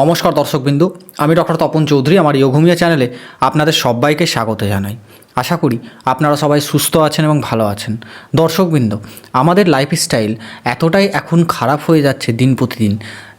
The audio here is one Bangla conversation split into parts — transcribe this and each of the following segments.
নমস্কার দর্শকবিন্দু, আমি ডক্টর তপন চৌধুরী, আমার ইয়োগমিয়া চ্যানেলে আপনাদের সবাইকে স্বাগত জানাই। আশা করি আপনারা সবাই সুস্থ আছেন এবং ভালো আছেন। দর্শকবৃন্দ, আমাদের লাইফস্টাইল এতটাই এখন খারাপ হয়ে যাচ্ছে দিন প্রতিদিন।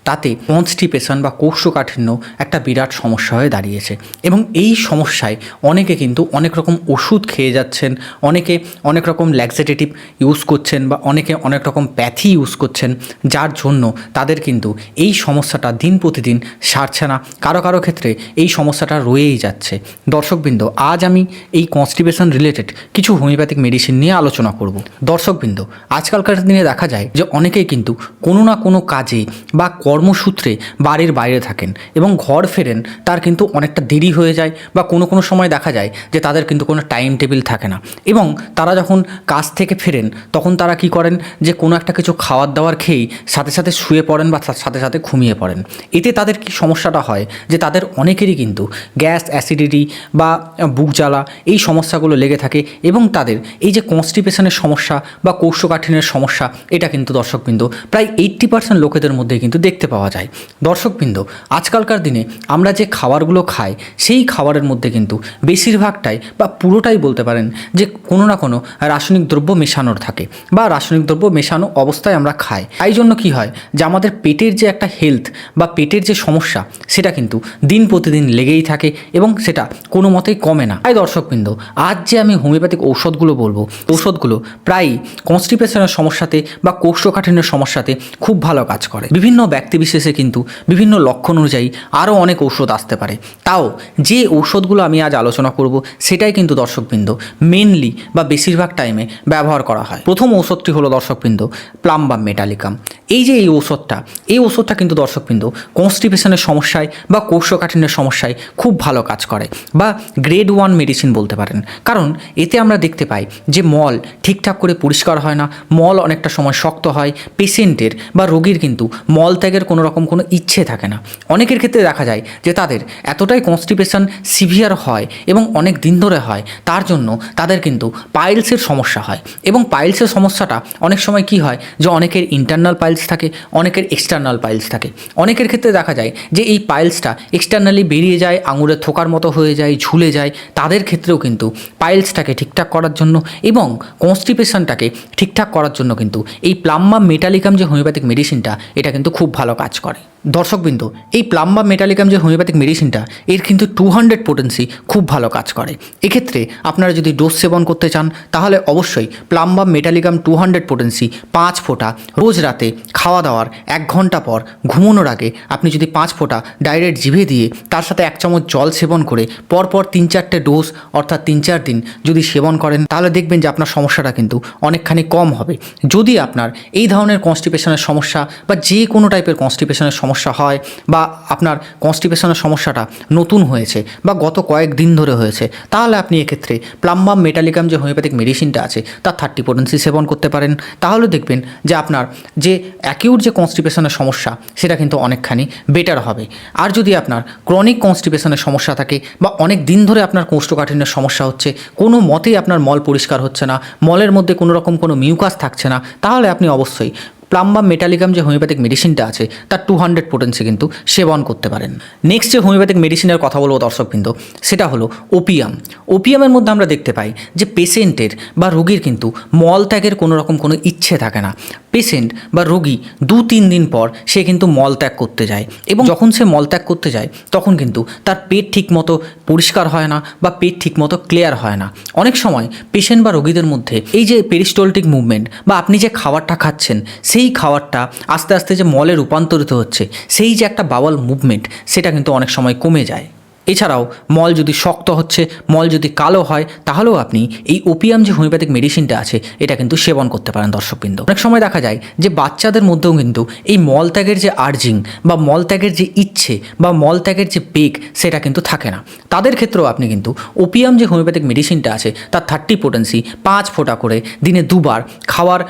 তাতে কনস্টিপেশন বা কোষ্ঠকাঠিন্য একটা বিরাট সমস্যা হয়ে দাঁড়িয়েছে। এবং এই সমস্যায় অনেকে কিন্তু অনেক রকম ওষুধ খেয়ে যাচ্ছেন, অনেকে অনেক রকম ল্যাক্সেটেটিভ ইউজ করছেন বা অনেকে অনেক রকম প্যাথি ইউজ করছেন, যার জন্য তাদের কিন্তু এই সমস্যাটা দিন প্রতিদিন সারছে না। কারও কারও ক্ষেত্রে এই সমস্যাটা রয়েই যাচ্ছে। দর্শকবৃন্দ, আজ আমি এই কনস্টিপেশন রিলেটেড কিছু হোমিওপ্যাথিক মেডিসিন নিয়ে আলোচনা করব। দর্শকবৃন্দ, আজকালকার দিনে দেখা যায় যে অনেকেই কিন্তু কোনো না কোনো কাজে বা কর্মসূত্রে বাড়ির বাইরে থাকেন এবং ঘর ফেরেন, তার কিন্তু অনেকটা দেরি হয়ে যায় বা কোনো কোনো সময় দেখা যায় যে তাদের কিন্তু কোনো টাইম টেবিল থাকে না। এবং তারা যখন কাজ থেকে ফেরেন, তখন তারা কি করেন যে কোনো একটা কিছু খাওয়ার দাওয়ার খেয়েই সাথে সাথে শুয়ে পড়েন বা সাথে সাথে ঘুমিয়ে পড়েন। এতে তাদের কি সমস্যাটা হয় যে তাদের অনেকেরই কিন্তু গ্যাস অ্যাসিডিটি বা বুক জ্বালা এই সমস্যাগুলো লেগে থাকে এবং তাদের এই যে কনস্টিপেশনের সমস্যা বা কোষ্ঠকাঠিন্যের সমস্যা, এটা কিন্তু দর্শকবৃন্দ প্রায় এইট্টি পার্সেন্ট লোকেদের মধ্যে কিন্তু দেখতে পাওয়া যায়। দর্শকবৃন্দ, আজকালকার দিনে আমরা যে খাবারগুলো খাই, সেই খাবারের মধ্যে কিন্তু বেশিরভাগটাই বা পুরোটাই বলতে পারেন যে কোনো না কোনো রাসায়নিক দ্রব্য মেশানোর থাকে বা রাসায়নিক দ্রব্য মেশানো অবস্থায় আমরা খাই। তাই জন্য কি হয় যে আমাদের পেটের যে একটা হেলথ বা পেটের যে সমস্যা, সেটা কিন্তু দিন প্রতিদিন লেগেই থাকে এবং সেটা কোনো মতেই কমে না। তাই দর্শকবৃন্দ, আজ যে আমি হোমিওপ্যাথিক ঔষধগুলো বলব, ঔষধগুলো প্রায়ই কনস্টিপেশনের সমস্যাতে বা কোষ্ঠকাঠিন্যের সমস্যাতে খুব ভালো কাজ করে। বিভিন্ন ব্যক্তিবিশেষে কিন্তু বিভিন্ন লক্ষণ অনুযায়ী আরও অনেক ঔষধ আসতে পারে। তাও যে ঔষধগুলো আমি আজ আলোচনা করব সেটাই কিন্তু দর্শকবৃন্দ মেনলি বা বেশিরভাগ টাইমে ব্যবহার করা হয়। প্রথম ঔষধটি হলো দর্শকবৃন্দ প্লাম বা মেটালিকাম এই যে এই ঔষধটা, এই ওষুধটা কিন্তু দর্শকবৃন্দ কনস্টিপেশনের সমস্যায় বা কোষ্ঠকাঠিন্যের সমস্যায় খুব ভালো কাজ করে বা গ্রেড ওয়ান মেডিসিন বলতে পারেন। কারণ এতে আমরা দেখতে পাই যে মল ঠিকঠাক করে পরিষ্কার হয় না, মল অনেকটা সময় শক্ত হয় পেশেন্টের বা রোগীর কিন্তু মল ত্যাগের কোনো রকম কোনো ইচ্ছে থাকে না। অনেকের ক্ষেত্রে দেখা যায় যে তাদের এতটাই কনস্টিপেশন সিভিয়ার হয় এবং অনেক দিন ধরে হয়, তার জন্য তাদের কিন্তু পাইলসের সমস্যা হয়। এবং পাইলসের সমস্যাটা অনেক সময় কি হয় যে অনেকের ইন্টারনাল পাইলস থাকে, অনেকের এক্সটার্নাল পাইলস থাকে। অনেকের ক্ষেত্রে দেখা যায় যে এই পাইলসটা এক্সটার্নালি বেরিয়ে যায় আঙুরের থোকার মতো হয়ে যায়, ঝুলে যায়। তাদের ক্ষেত্রেও কিন্তু পাইলসটাকে ঠিকঠাক করার জন্য এবং কনস্টিপেশনটাকে ঠিকঠাক করার জন্য কিন্তু এই প্লাম্মা মেটালিকাম যে হোমিওপ্যাথিক মেডিসিনটা এটা কিন্তু খুব ভালো কাজ করে। দর্শকবৃন্দ, এই প্লাম্বা মেটালিকাম যে হোমিওপ্যাথিক মেডিসিনটা এর কিন্তু টু হান্ড্রেড পোটেন্সি খুব ভালো কাজ করে। এক্ষেত্রে আপনারা যদি ডোজ সেবন করতে চান, তাহলে অবশ্যই plumbum metallicum two hundred potency পাঁচ ফোঁটা রোজ রাতে খাওয়া দাওয়ার এক ঘণ্টা পর ঘুমানোর আগে আপনি যদি পাঁচ ফোঁটা ডাইরেক্ট জিভে দিয়ে তার সাথে এক চামচ জল সেবন করে পরপর তিন চারটে ডোজ অর্থাৎ তিন চার দিন যদি সেবন করেন, তাহলে দেখবেন যে আপনার সমস্যাটা কিন্তু অনেকখানি কম হবে। যদি আপনার এই ধরনের কনস্টিপেশনের সমস্যা বা যে কোনো টাইপের কনস্টিপেশনের সমস্যা হয় বা আপনার কনস্টিপেশনের সমস্যাটা নতুন হয়েছে বা গত কয়েক দিন ধরে হয়েছে, তাহলে আপনি এক্ষেত্রে প্লাম্বাম মেটালিকাম যে হোমিওপ্যাথিক মেডিসিনটা আছে, তার থার্টি পোটেন্সি সেবন করতে পারেন। তাহলে দেখবেন যে আপনার যে অ্যাকিউট যে কনস্টিপেশনের সমস্যা, সেটা কিন্তু অনেকখানি বেটার হবে। আর যদি আপনার ক্রনিক কনস্টিপেশনের সমস্যা থাকে বা অনেক দিন ধরে আপনার কোষ্ঠকাঠিন্যের সমস্যা হচ্ছে, কোনো মতেই আপনার মল পরিষ্কার হচ্ছে না, মলের মধ্যে কোনো রকম কোনো মিউকাস থাকছে না, তাহলে আপনি অবশ্যই প্লাম্বা মেটালিকাম যে হোমিওপ্যাথিক মেডিসিনটা আছে, তার টু হান্ড্রেড পোটেন্সি কিন্তু সেবন করতে পারেন। নেক্সট যে হোমিওপ্যাথিক মেডিসিনের কথা বলব দর্শকবৃন্দ, সেটা হলো ওপিয়াম ওপিয়ামের মধ্যে আমরা দেখতে পাই যে পেশেন্টের বা রোগীর কিন্তু মল ত্যাগের কোনো রকম কোনো ইচ্ছে থাকে না। পেশেন্ট বা রোগী দু তিন দিন পর সে কিন্তু মল ত্যাগ করতে যায় এবং যখন সে মল ত্যাগ করতে যায়, তখন কিন্তু তার পেট ঠিক মতো পরিষ্কার হয় না বা পেট ঠিক মতো ক্লিয়ার হয় না। অনেক সময় পেশেন্ট বা রোগীদের মধ্যে এই যে পেরিস্টলটিক মুভমেন্ট বা আপনি যে খাবারটা খাচ্ছেন, সেই খাবারটা আস্তে আস্তে যে মলে রূপান্তরিত হচ্ছে, সেই যে একটা বাওয়াল মুভমেন্ট সেটা কিন্তু অনেক সময় কমে যায়। এছাড়াও, মল যদি শক্ত হচ্ছে, মল যদি কালো হয়, তাহলেও আপনি এই ওপিয়াম যে হোমিওপ্যাথিক মেডিসিনটা আছে, এটা কিন্তু সেবন করতে পারেন দর্শকবৃন্দ। অনেক সময় দেখা যায় যে বাচ্চাদের মধ্যেও কিন্তু এই মল ত্যাগের যে আর্জিং বা মল ত্যাগের যে ইচ্ছে বা মল ত্যাগের যে বেগ সেটা কিন্তু থাকে না। তাদের ক্ষেত্রেও আপনি কিন্তু ওপিয়াম যে হোমিওপ্যাথিক মেডিসিনটা আছে, তার থার্টি পোটেন্সি পাঁচ ফোঁটা করে দিনে দুবার খাওয়ার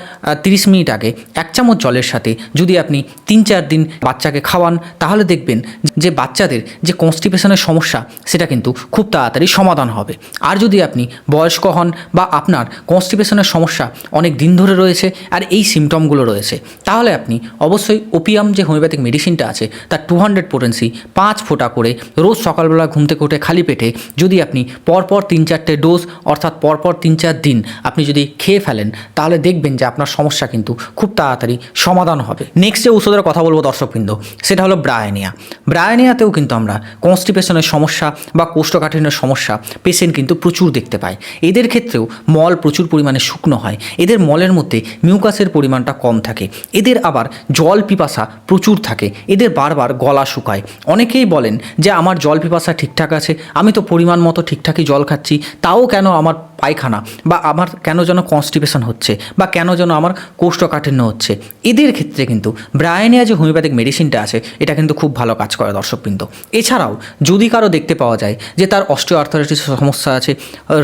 তিরিশ মিনিট আগে এক চামচ জলের সাথে যদি আপনি তিন চার দিন বাচ্চাকে খাওয়ান, তাহলে দেখবেন যে বাচ্চাদের যে কনস্টিপেশনের সমস্যা সমস্যা, সেটা কিন্তু খুব তাড়াতাড়ি সমাধান হবে। আর যদি আপনি বয়স্ক হন বা আপনার কনস্টিপেশনের সমস্যা অনেক দিন ধরে রয়েছে আর এই সিমটমগুলো রয়েছে, তাহলে আপনি অবশ্যই ওপিয়াম যে হোমিওপ্যাথিক মেডিসিনটা আছে, তার টু হান্ড্রেড পোটেন্সি পাঁচ ফোঁটা করে রোজ সকালবেলা ঘুম থেকে উঠে খালি পেটে যদি আপনি পরপর তিন চারটে ডোজ অর্থাৎ পরপর তিন চার দিন আপনি যদি খেয়ে ফেলেন, তাহলে দেখবেন যে আপনার সমস্যা কিন্তু খুব তাড়াতাড়ি সমাধান হবে। নেক্সট যে ওষুধের কথা বলব দর্শকবৃন্দ, সেটা হলো ব্রায়ানিয়া। ব্রায়ানিয়াতেও কিন্তু আমরা কনস্টিপেশনের সমস্যা বা কোষ্ঠকাঠিন্যের সমস্যা পেশেন্ট কিন্তু প্রচুর দেখতে পায়। এদের ক্ষেত্রেও মল প্রচুর পরিমাণে শুকনো হয়। এদের মলের মধ্যে মিউকাসের পরিমাণটা কম থাকে। এদের আবার জল পিপাসা প্রচুর থাকে। এদের বারবার গলা শুকায়। অনেকেই বলেন যে, আমার জল পিপাসা ঠিকঠাক আছে, আমি তো পরিমাণ মতো ঠিকঠাকই জল খাচ্ছি, তাও কেন আমার পায়খানা বা আমার কেন যেন কনস্টিপেশন হচ্ছে বা কেন যেন আমার কোষ্ঠকাঠিন্য হচ্ছে? এদের ক্ষেত্রে কিন্তু ব্রায়ানিয়া যে হোমিওপ্যাথিক মেডিসিনটা আছে, এটা কিন্তু খুব ভালো কাজ করে দর্শকবৃন্দ। এছাড়াও যদি কারও দেখতে পাওয়া যায় যে তার অস্টিও আর্থারাইটিসের সমস্যা আছে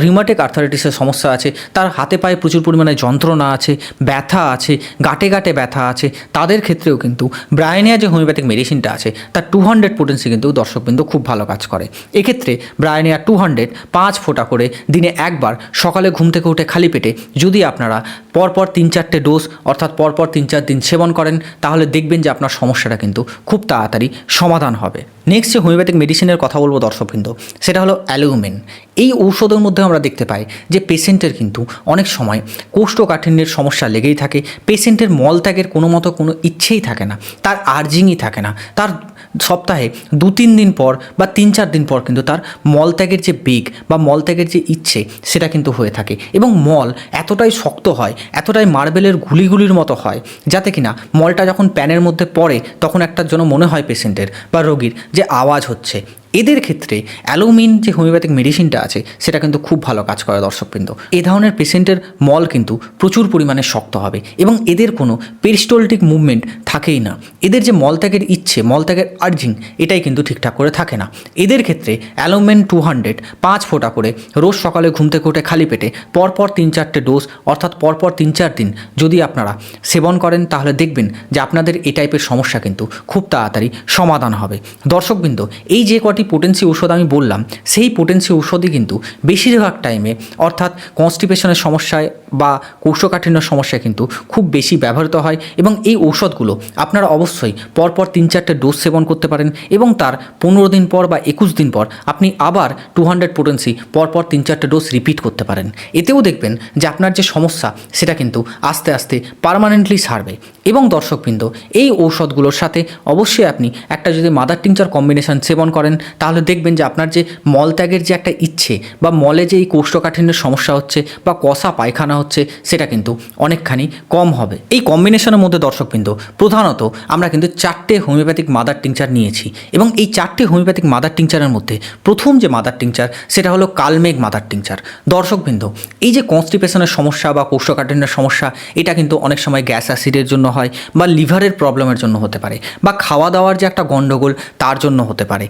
রিমাটিক আর্থারাইটিসের সমস্যা আছে, তার হাতে পায়ে প্রচুর পরিমাণে যন্ত্রণা আছে, ব্যথা আছে, গাঁটে গাঁটে ব্যথা আছে, তাদের ক্ষেত্রেও কিন্তু ব্রায়ানিয়া যে হোমিওপ্যাথিক মেডিসিনটা আছে, তার টু হান্ড্রেড পোটেন্সি কিন্তু দর্শকবৃন্দ খুব ভালো কাজ করে। এক্ষেত্রে ব্রায়ানিয়া টু হান্ড্রেড পাঁচ ফোঁটা করে দিনে একবার সকালে ঘুম থেকে উঠে খালি পেটে যদি আপনারা পরপর তিন চারটে ডোজ অর্থাৎ পরপর তিন চার দিন সেবন করেন, তাহলে দেখবেন যে আপনার সমস্যাটা কিন্তু খুব তাড়াতাড়ি সমাধান হবে। নেক্সট যে হোমিওপ্যাথিক মেডিসিনের কথা বলব দর্শকবৃন্দ, সেটা হলো অ্যালুমিন এই ঔষধের মধ্যে আমরা দেখতে পাই যে পেশেন্টের কিন্তু অনেক সময় কোষ্ঠকাঠিন্যের সমস্যা লেগেই থাকে পেশেন্টের মলত্যাগের কোনো মতো কোনো ইচ্ছেই থাকে না, তার আর্জিংই থাকে না, তার সপ্তাহে দু তিন দিন পর বা তিন চার দিন পর কিন্তু তার মলত্যাগের যে বেগ বা মলত্যাগের যে ইচ্ছে সেটা কিন্তু হয়ে থাকে। এবং মল এতটাই শক্ত হয়, এতটাই মার্বেলের গুলিগুলির মতো হয়, যাতে কিনা মলটা যখন প্যানের মধ্যে পড়ে তখন একটা জন্য মনে হয় পেশেন্টের বা রোগীর যে আওয়াজ হচ্ছে। এদের ক্ষেত্রে অ্যালোমিন যে হোমিওপ্যাথিক মেডিসিনটা আছে, সেটা কিন্তু খুব ভালো কাজ করে দর্শকবৃন্দ। এই ধরনের পেশেন্টের মল কিন্তু প্রচুর পরিমাণে শক্ত হবে এবং এদের কোনো পেরিস্টোলটিক মুভমেন্ট থাকেই না। এদের যে মলত্যাগের ইচ্ছে মলত্যাগের আর্জিং, এটাই কিন্তু ঠিকঠাক করে থাকে না। এদের ক্ষেত্রে অ্যালোমেন টু হান্ড্রেড, পাঁচ ফোঁটা করে রোজ সকালে ঘুম থেকে উঠে খালি পেটে, পরপর তিন চারটে ডোজ, অর্থাৎ পরপর তিন চার দিন যদি আপনারা সেবন করেন, তাহলে দেখবেন যে আপনাদের এই টাইপের সমস্যা কিন্তু খুব তাড়াতাড়ি সমাধান হবে। দর্শকবৃন্দ, এই যে কটি পোটেন্সি ঔষধ আমি বললাম, সেই পোটেন্সি ঔষধই কিন্তু বেশিরভাগ টাইমে অর্থাৎ কনস্টিপেশনের সমস্যায় বা কোষ্ঠকাঠিন্যের সমস্যায় কিন্তু খুব বেশি ব্যবহৃত হয় এবং এই ঔষধগুলো আপনারা অবশ্যই পরপর তিন চারটে ডোজ সেবন করতে পারেন এবং তার পনেরো দিন পর বা একুশ দিন পর আপনি আবার টু হান্ড্রেড পোটেন্সি পরপর তিন চারটে ডোজ রিপিট করতে পারেন। এতেও দেখবেন যে আপনার যে সমস্যা, সেটা কিন্তু আস্তে আস্তে পারমানেন্টলি সারবে। এবং দর্শকবৃন্দ, এই ঔষধগুলোর সাথে অবশ্যই আপনি একটা যদি মাদার টিংচার কম্বিনেশন সেবন করেন, তাহলে দেখবেন যে আপনার যে মলত্যাগের যে একটা ইচ্ছে বা মলে যে এই কোষ্ঠকাঠিন্যের সমস্যা হচ্ছে বা কষা পায়খানা হচ্ছে, সেটা কিন্তু অনেকখানি কম হবে। এই কম্বিনেশনের মধ্যে দর্শকবৃন্দ, প্রধানত আমরা কিন্তু চারটে হোমিওপ্যাথিক মাদার টিংচার নিয়েছি এবং এই চারটে হোমিওপ্যাথিক মাদার টিংচারের মধ্যে প্রথম যে মাদার টিংচার সেটা হলো কালমেঘ মাদার টিংচার দর্শকবৃন্দ, এই যে কনস্টিপেশনের সমস্যা বা কোষ্ঠকাঠিন্যের সমস্যা, এটা কিন্তু অনেক সময় গ্যাস অ্যাসিডের জন্য হয় বা লিভারের প্রবলেমের জন্য হতে পারে বা খাওয়া দাওয়ার যে একটা গণ্ডগোল তার জন্য হতে পারে।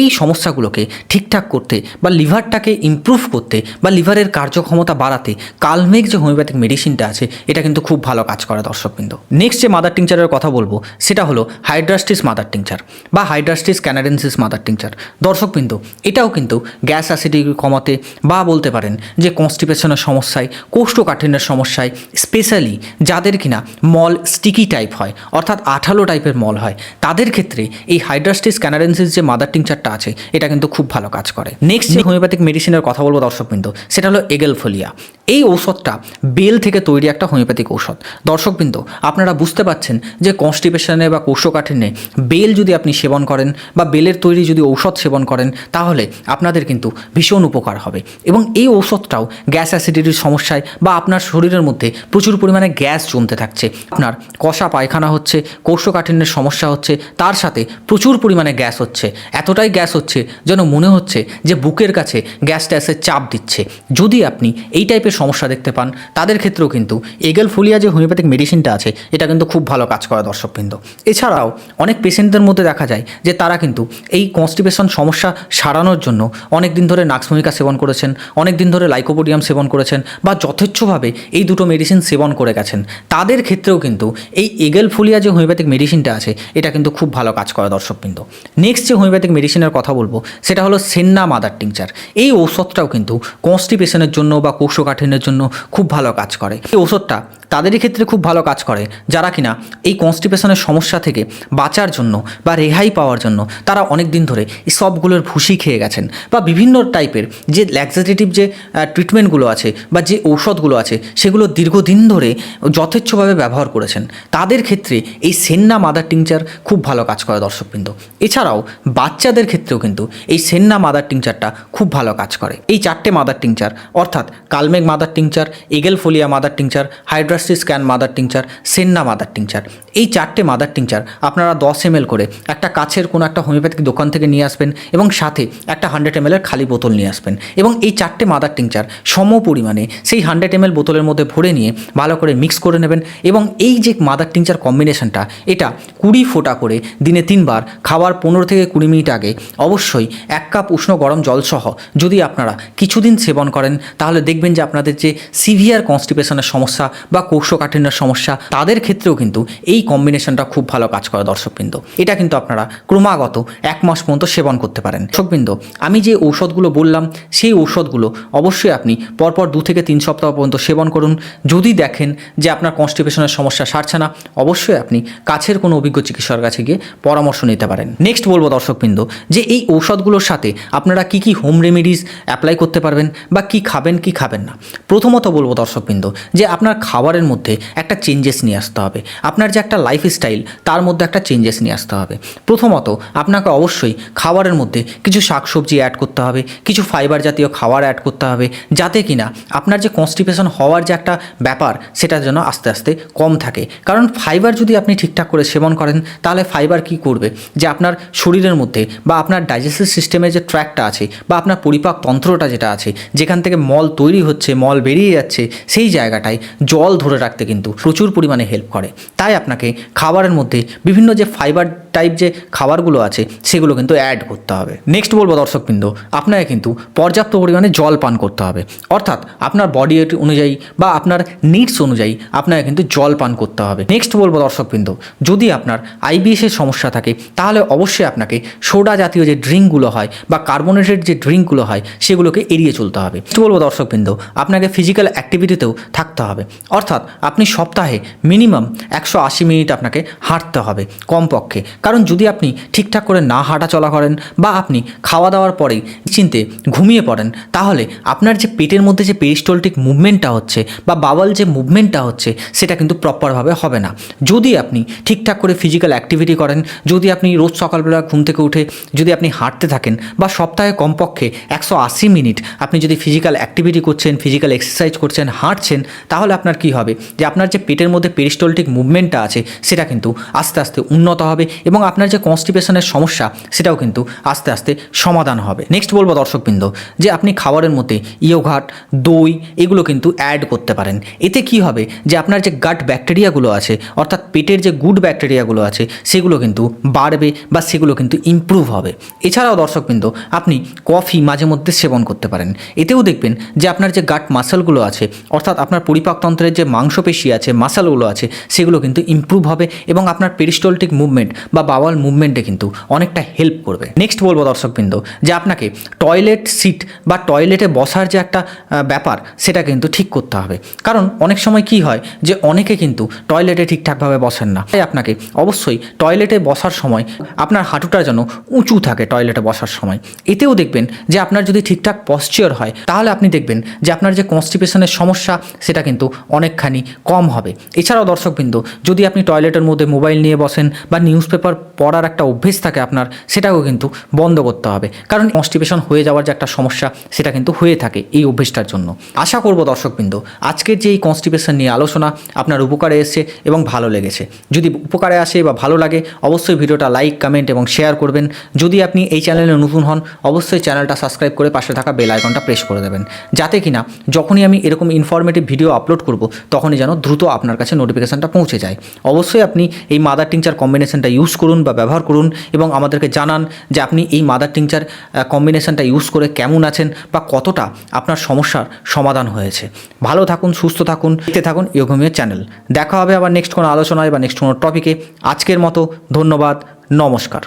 এই সমস্যাগুলোকে ঠিকঠাক করতে বা লিভারটাকে ইমপ্রুভ করতে বা লিভারের কার্যক্ষমতা বাড়াতে কালমেঘ যে হোমিওপ্যাথিক মেডিসিনটা আছে, এটা কিন্তু খুব ভালো কাজ করে দর্শকবৃন্দ। নেক্সট যে মাদার টিংচারের কথা বলব, সেটা হলো হাইড্রাস্টিস মাদার টিংচার বা হাইড্রাস্টিস ক্যানাডেন্সিস মাদার টিংচার দর্শকবৃন্দ, এটাও কিন্তু গ্যাস অ্যাসিডিটি কমাতে বা বলতে পারেন যে কনস্টিপেশনের সমস্যায়, কোষ্ঠকাঠিন্যের সমস্যায় স্পেশালি যাদের কিনা মল স্টিকি টাইপ হয়, অর্থাৎ আঠালো টাইপের মল হয়, তাদের ক্ষেত্রে এই হাইড্রাস্টিস ক্যানাডেন্সিস যে মাদার টিংচারটা আছে, এটা কিন্তু খুব ভালো কাজ করে। নেক্সট যে হোমিওপ্যাথিক মেডিসিনের কথা বলব দর্শকবৃন্দ সেটা হলো এগেলফোলিয়া এই ঔষধটা বেল থেকে তৈরি একটা হোমিওপ্যাথিক ঔষধ। দর্শকবৃন্দ আপনারা বুঝতে পাচ্ছেন যে কনস্টিপেশনে বা কোষ্ঠকাঠিন্যে বেল যদি আপনি সেবন করেন বা বেলের তৈরি যদি ঔষধ সেবন করেন, তাহলে আপনাদের কিন্তু ভীষণ উপকার হবে। এবং এই ঔষধটাও গ্যাস অ্যাসিডিটির সমস্যায় বা আপনার শরীরের মধ্যে প্রচুর পরিমাণে গ্যাস জমতে থাকছে। আপনার কষা পায়খানা হচ্ছে কোষ্ঠকাঠিন্যের সমস্যা হচ্ছে, তার সাথে প্রচুর পরিমাণে গ্যাস হচ্ছে। এতটাই গ্যাস হচ্ছে যেন মনে হচ্ছে যে বুকের কাছে গ্যাসটা এসে চাপ দিচ্ছে। যদি আপনি এই টাইপের সমস্যা দেখতে পান, তাদের ক্ষেত্রেও কিন্তু এগেল ফুলিয়া যে হোমিওপ্যাথিক মেডিসিনটা আছে, এটা কিন্তু খুব ভালো কাজ করে দর্শকবৃন্দ। এছাড়াও অনেক পেশেন্টদের মধ্যে দেখা যায় যে তারা কিন্তু এই কনস্টিপেশন সমস্যা সারানোর জন্য অনেক দিন ধরে নাক্সমিকা সেবন করেছেন অনেক দিন ধরে লাইকোপোডিয়াম সেবন করেছেন বা যথেচ্ছভাবে এই দুটো মেডিসিন সেবন করে গেছেন। তাদের ক্ষেত্রেও কিন্তু এই এগেল ফুলিয়া যে হোমিওপ্যাথিক মেডিসিনটা আছে, এটা কিন্তু খুব ভালো কাজ করে দর্শকবৃন্দ। নেক্সট যে হোমিওপ্যাথিক মেডিসিনের মেডিসিনের কথা বলব, সেটা হলো সেন্না মাদার টিংচার। এই ঔষধটাও কিন্তু কনস্টিপেশনের জন্য বা কোষ্ঠকাঠিন্যের জন্য খুব ভালো কাজ করে। এই ওষুধটা তাদেরই ক্ষেত্রে খুব ভালো কাজ করে, যারা কিনা এই কনস্টিপেশনের সমস্যা থেকে বাঁচার জন্য বা রেহাই পাওয়ার জন্য তারা অনেক দিন ধরে এই সবগুলোর ভুসি খেয়ে গেছেন বা বিভিন্ন টাইপের যে ল্যাক্সেটেটিভ যে ট্রিটমেন্টগুলো আছে বা যে ঔষধগুলো আছে, সেগুলো দীর্ঘদিন ধরে যথেচ্ছভাবে ব্যবহার করেছেন। তাদের ক্ষেত্রে এই সেন্না মাদার টিংচার খুব ভালো কাজ করে দর্শকবৃন্দ। এছাড়াও বাচ্চাদের ক্ষেত্রেও কিন্তু এই সেন্না মাদার টিংচারটা খুব ভালো কাজ করে। এই চারটে মাদার টিংচার, অর্থাৎ Kalmegh mother tincture Aegle folia mother tincture Hydrastis scan mother tincture, senna mother tincture. এই চারটে মাদার টিংচার আপনারা দশ এম করে একটা কাছের কোনো একটা হোমিওপ্যাথিক দোকান থেকে নিয়ে আসবেন এবং সাথে একটা হান্ড্রেড এম খালি বোতল নিয়ে আসবেন। এবং এই চারটে মাদার টিংচার সম পরিমাণে সেই হান্ড্রেড এম বোতলের মধ্যে ভরে নিয়ে ভালো করে মিক্স করে নেবেন এবং এই যে মাদার টিংচার কম্বিনেশনটা, এটা কুড়ি ফোঁটা করে দিনে তিনবার খাওয়ার পনেরো থেকে কুড়ি মিনিট আগে অবশ্যই এক কাপ উষ্ণ গরম জলসহ যদি আপনারা কিছুদিন সেবন করেন, তাহলে দেখবেন যে আপনাদের যে সিভিয়ার কনস্টিপেশনের সমস্যা বা কোষ্ঠকাঠিন্যের সমস্যা, তাদের ক্ষেত্রেও কিন্তু এই কম্বিনেশনটা খুব ভালো কাজ করে দর্শকবৃন্দ। এটা কিন্তু আপনারা ক্রমাগত এক মাস পর্যন্ত সেবন করতে পারেন। দর্শকবৃন্দ, আমি যে ঔষধগুলো বললাম, সেই ঔষধগুলো অবশ্যই আপনি পরপর দু থেকে তিন সপ্তাহ পর্যন্ত সেবন করুন। যদি দেখেন যে আপনার কনস্টিপেশনের সমস্যা সারছে না, অবশ্যই আপনি কাছের কোনো অভিজ্ঞ চিকিৎসকের কাছে গিয়ে পরামর্শ নিতে পারেন। নেক্সট বলব দর্শকবৃন্দ যে এই ঔষধগুলোর সাথে আপনারা কি কি হোম রেমেডিস অ্যাপ্লাই করতে পারবেন বা কি খাবেন কি খাবেন না। প্রথমত বলব দর্শকবৃন্দ, যে আপনার খাবারের মধ্যে একটা চেঞ্জেস নিয়ে আসতে হবে। আপনার যে একটা লাইফস্টাইল তার মধ্যে একটা চেঞ্জেস নিয়ে আসতে হবে। প্রথমত, আপনাকে অবশ্যই খাবারের মধ্যে কিছু শাকসবজি অ্যাড করতে হবে, কিছু ফাইবার জাতীয় খাবার অ্যাড করতে হবে, যাতে কিনা আপনার যে কনস্টিপেশন হওয়ার যে একটা ব্যাপার, সেটা যেন আস্তে আস্তে কম থাকে। কারণ ফাইবার যদি আপনি ঠিকঠাক করে সেবন করেন, তাহলে ফাইবার কি করবে? যে আপনার শরীরের মধ্যে বা আপনার ডাইজেস্টিভ সিস্টেমের যে ট্র্যাকটা আছে বা আপনার পরিপাক তন্ত্রটা যেটা আছে, যেখান থেকে মল তৈরি হচ্ছে, মল বেরিয়ে যাচ্ছে, সেই জায়গাটায় জল ধরে রাখতে কিন্তু প্রচুর পরিমাণে হেল্প করে। তাই আপনাকে খাবারের মধ্যে বিভিন্ন যে ফাইবার টাইপ যে খাবারগুলো আছে, সেগুলো কিন্তু অ্যাড করতে হবে। নেক্সট বলব দর্শকবৃন্দ, আপনাকে কিন্তু পর্যাপ্ত পরিমাণে জল পান করতে হবে। অর্থাৎ আপনার বডি অনুযায়ী বা আপনার নিডস অনুযায়ী আপনাকে কিন্তু জল পান করতে হবে। নেক্সট বলব দর্শকবৃন্দ, যদি আপনার আইবিএসের সমস্যা থাকে, তাহলে অবশ্যই আপনাকে সোডা জাতীয় যে ড্রিঙ্কগুলো হয় বা কার্বোনেটেড যে ড্রিঙ্কগুলো হয়, সেগুলোকে এড়িয়ে চলতে হবে। বলব দর্শকবৃন্দ, আপনাকে ফিজিক্যাল অ্যাক্টিভিটিতেও থাকতে হবে। অর্থাৎ আপনি সপ্তাহে মিনিমাম একশো আশি মিনিট আপনাকে হাঁটতে হবে কমপক্ষে। কারণ যদি আপনি ঠিকঠাক করে না হাঁটা চলা করেন বা আপনি খাওয়া দাওয়ার পরেই চিনতে ঘুমিয়ে পড়েন, তাহলে আপনার যে পেটের মধ্যে যে পেরিস্টলটিক মুভমেন্টটা হচ্ছে বা বাওয়াল যে মুভমেন্টটা হচ্ছে, সেটা কিন্তু প্রপারভাবে হবে না। যদি আপনি ঠিকঠাক করে ফিজিক্যাল অ্যাক্টিভিটি করেন, যদি আপনি রোজ সকালবেলা ঘুম থেকে উঠে যদি আপনি হাঁটতে থাকেন বা সপ্তাহে কমপক্ষে একশো আশি মিনিট আপনি যদি ফিজিক্যাল অ্যাক্টিভিটি করছেন ফিজিক্যাল এক্সারসাইজ করছেন, হাঁটছেন, তাহলে আপনার কি হবে? যে আপনার যে পেটের মধ্যে পেরিস্টলটিক মুভমেন্টটা আছে, সেটা কিন্তু আস্তে আস্তে উন্নত হবে এবং আপনার যে কনস্টিপেশনের সমস্যা, সেটাও কিন্তু আস্তে আস্তে সমাধান হবে। নেক্সট বলব দর্শকবৃন্দ, যে আপনি খাবারের মধ্যে ইয়োঘাট, দই, এগুলো কিন্তু অ্যাড করতে পারেন। এতে কি হবে? যে আপনার যে গাট ব্যাকটেরিয়াগুলো আছে, অর্থাৎ পেটের যে গুড ব্যাকটেরিয়াগুলো আছে, সেগুলো কিন্তু বাড়বে বা সেগুলো কিন্তু ইমপ্রুভ হবে। এছাড়াও দর্শকবৃন্দ, আপনি কফি মাঝে মধ্যে সেবন করতে পারেন। এতেও দেখবেন যে আপনার যে গাট মাসেলগুলো আছে, অর্থাৎ আপনার পরিপাকতন্ত্রের যে মাংসপেশি আছে মাসালগুলো আছে, সেগুলো কিন্তু ইমপ্রুভ হবে এবং আপনার পেরিস্টলটিক মুভমেন্ট বা বাওয়াল মুভমেন্টে কিন্তু অনেকটা হেল্প করবে। নেক্সট বলব দর্শকবৃন্দ, যে আপনাকে টয়লেট সিট বা টয়লেটে বসার যে একটা ব্যাপার, সেটা কিন্তু ঠিক করতে হবে। কারণ অনেক সময় কি হয় যে অনেকে কিন্তু টয়লেটে ঠিকঠাকভাবে বসেন না। তাই আপনাকে অবশ্যই টয়লেটে বসার সময় আপনার হাঁটুটা যেন উঁচু থাকে টয়লেটে বসার সময়। এতেও দেখবেন যে আপনার যদি ঠিকঠাক পশ্চিওর হয়, তাহলে আপনি দেখবেন যে আপনার যে কনস্টিপেশনের সমস্যা, সেটা কিন্তু অনেকখানি কম হবে। এছাড়াও দর্শকবৃন্দ, যদি আপনি টয়লেটের মধ্যে মোবাইল নিয়ে বসেন বা নিউজ পেপার পড়ার একটা অভ্যেস থাকে আপনার, সেটাকেও কিন্তু বন্ধ করতে হবে। কারণ কনস্টিপেশন হয়ে যাওয়ার যে একটা সমস্যা, সেটা কিন্তু হয়ে থাকে এই অভ্যেসটার জন্য। আশা করব দর্শকবৃন্দ, আজকের যে এই কনস্টিপেশন নিয়ে আলোচনা আপনার উপকারে এসছে এবং ভালো লেগেছে। যদি উপকারে আসে বা ভালো লাগে, অবশ্যই ভিডিওটা লাইক কমেন্ট এবং শেয়ার করবেন। যদি আপনি এই চ্যানেলে নতুন হন, অবশ্যই চ্যানেলটা সাবস্ক্রাইব করে পাশে থাকা বেল আইকনটা প্রেস করে দেবেন। যাতে কিনা যখনই আমি এরকম ইনফরমেটিভ ভিডিও আপলোড করব, তখনই যেন দ্রুত আপনার কাছে নোটিফিকেশানটা পৌঁছে যায়। অবশ্যই আপনি এই মাদার টিংচার কম্বিনেশনটা করুন বা ব্যবহার করুন এবং আমাদেরকে জানান যে আপনি এই মাদার টিংচার কম্বিনেশনটা ইউজ করে কেমন আছেন বা কতটা আপনার সমস্যার সমাধান হয়েছে। ভালো থাকুন, সুস্থ থাকুন, দেখতে থাকুন ইয়োগমীয় চ্যানেল দেখা হবে আবার নেক্সট কোনো আলোচনায় বা নেক্সট কোনো টপিকে আজকের মতো ধন্যবাদ, নমস্কার।